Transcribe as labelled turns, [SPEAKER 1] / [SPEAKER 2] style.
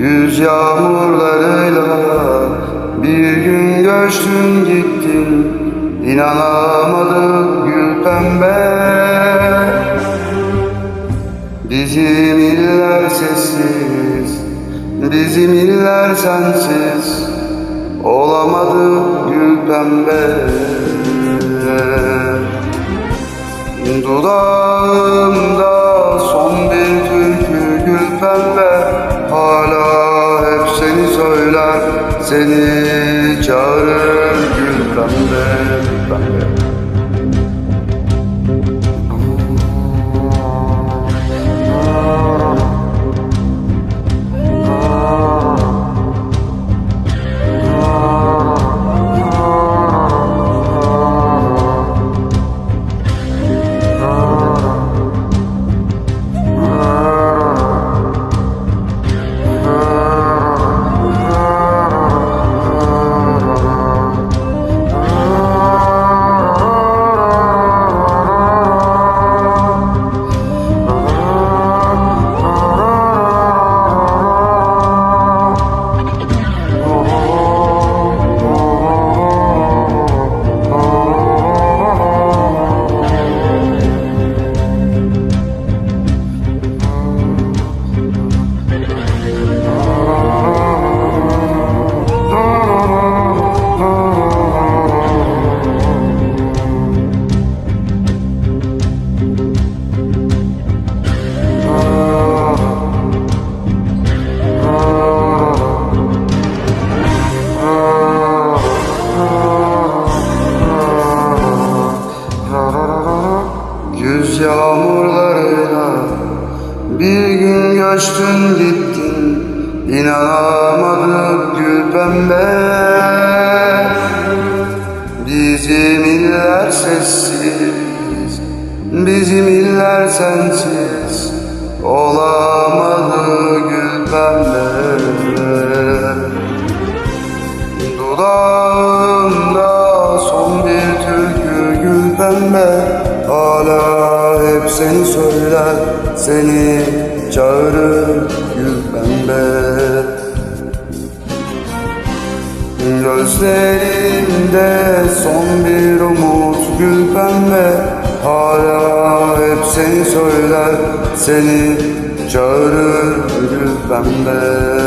[SPEAKER 1] Güz yağmurlarıyla bir gün göçtün gittin. İnanamadık gül pembe. Bizim iller sessiz Bizim iller sensiz. Olamadı gül pembe. Dudağımda gül pembe, gül pembe. Yağmurlarıyla bir gün göçtün gittin İnanamadık gül pembe. Bizim iller sessiz Bizim iller sensiz Olamadı gül pembe. Dudağımda seni söyler Seni çağırır gül pembe. Gözlerinde son bir umut gül pembe. Hala hep seni söyler Seni çağırır gül pembe